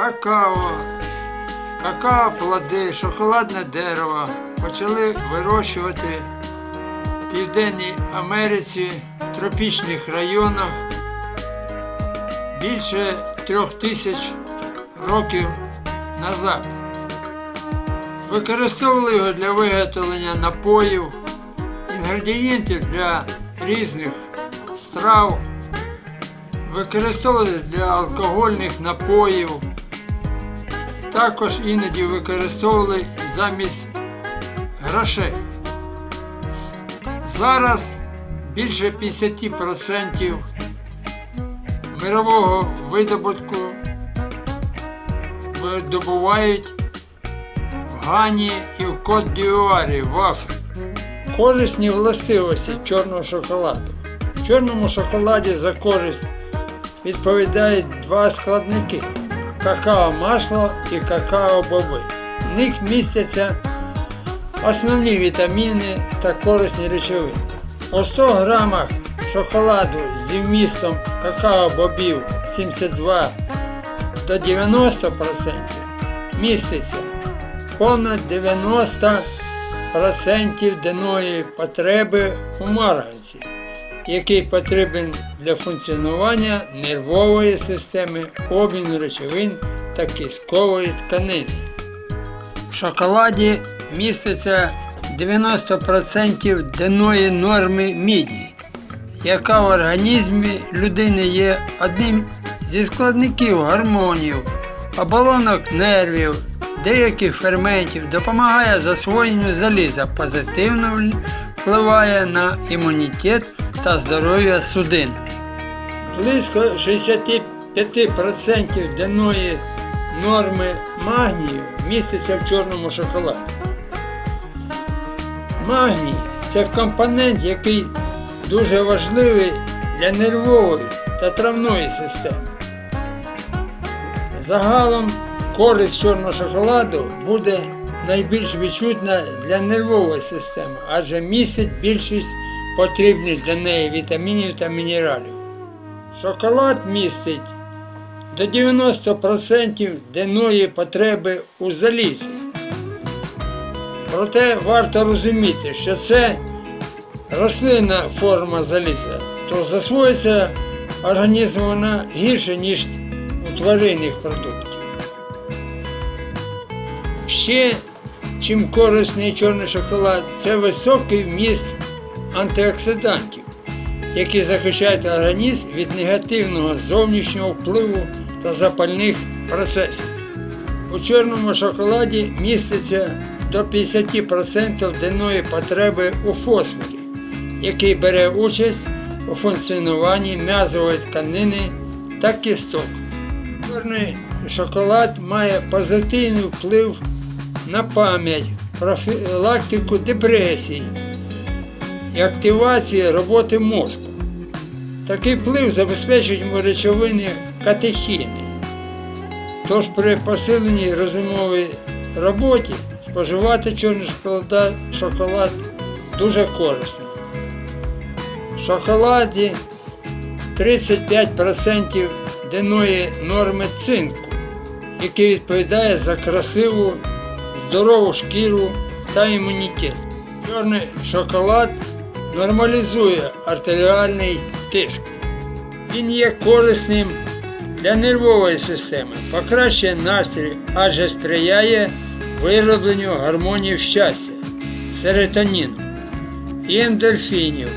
какао, какао плоди, шоколадне дерево почали вирощувати в Південній Америці, в тропічних районах. Більше трьох тисяч років назад. Використовували його для виготовлення напоїв, інгредієнтів для різних страв, використовували для алкогольних напоїв, також іноді використовували замість грошей. Зараз більше 50% мирового видобутку видобувають в Гані і в Кот-Д'Юарі в Африці. Корисні властивості чорного шоколаду. В чорному шоколаді за користь відповідають два складники какао-масло і какао-боби. В них містяться основні вітаміни та корисні речовини. У 100 грамах шоколаду зі вмістом какао-бобів 72 до 90% міститься понад 90% денної потреби у марганці, який потрібен для функціонування нервової системи, обміну речовин та кісткової тканини. В шоколаді міститься 90% денної норми міді, яка в організмі людини є одним зі складників гормонів, оболонок нервів, деяких ферментів, допомагає засвоєнню заліза, позитивно впливає на імунітет та здоров'я судин. Близько 65% денної норми магнію міститься в чорному шоколаді. Магній це компонент, який дуже важливий для нервової та травної системи. Загалом користь чорного шоколаду буде найбільш відчутна для нервової системи, адже містить більшість потрібних для неї вітамінів та мінералів. Шоколад містить до 90% денної потреби у залізі. Проте варто розуміти, що це рослинна форма заліза, то засвоїться організм вона гірше, ніж у тваринних продуктів. Ще чим корисний чорний шоколад, це високий вміст антиоксидантів, які захищають організм від негативного зовнішнього впливу та запальних процесів. У чорному шоколаді міститься до 50% денної потреби у фосфорі, який бере участь у функціонуванні м'язової тканини та кісток. Чорний шоколад має позитивний вплив на пам'ять, профілактику депресії і активацію роботи мозку. Такий вплив забезпечують речовини катехіни. Тож при посиленій розумовій роботі споживати чорний шоколад, шоколад дуже корисно. В шоколаді 35% денної норми цинку, який відповідає за красиву, здорову шкіру та імунітет. Чорний шоколад нормалізує артеріальний тиск. Він є корисним для нервової системи, покращує настрій, адже сприяє виробленню гормонів щастя, серотоніну і ендорфінів,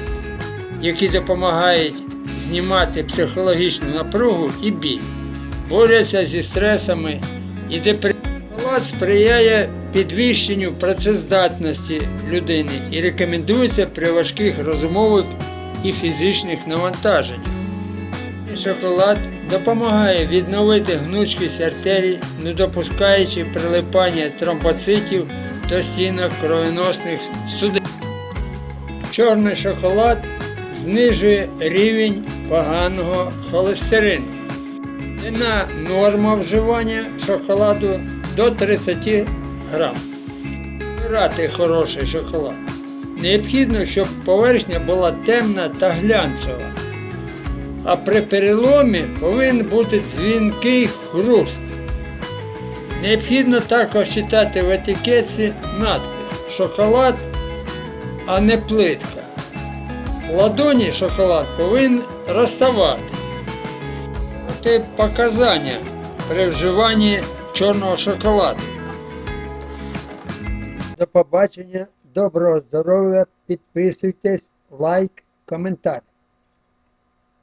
які допомагають знімати психологічну напругу і біль, борються зі стресами і депресією. Шоколад сприяє підвищенню працездатності людини і рекомендується при важких розумових і фізичних навантаженнях. Шоколад допомагає відновити гнучкість артерій, не допускаючи прилипання тромбоцитів до стінок кровоносних судин. Чорний шоколад знижує рівень поганого холестерину. Денна норма вживання шоколаду до 30 грам. Вибирати хороший шоколад. Необхідно, щоб поверхня була темна та глянцева. А при переломі повинен бути дзвінкий хруст. Необхідно також читати в етикетці надпис шоколад, а не плитка. Ладоні шоколад повинен розставати. Це показання при вживанні чорного шоколаду. До побачення, доброго здоров'я, підписуйтесь, лайк, коментар.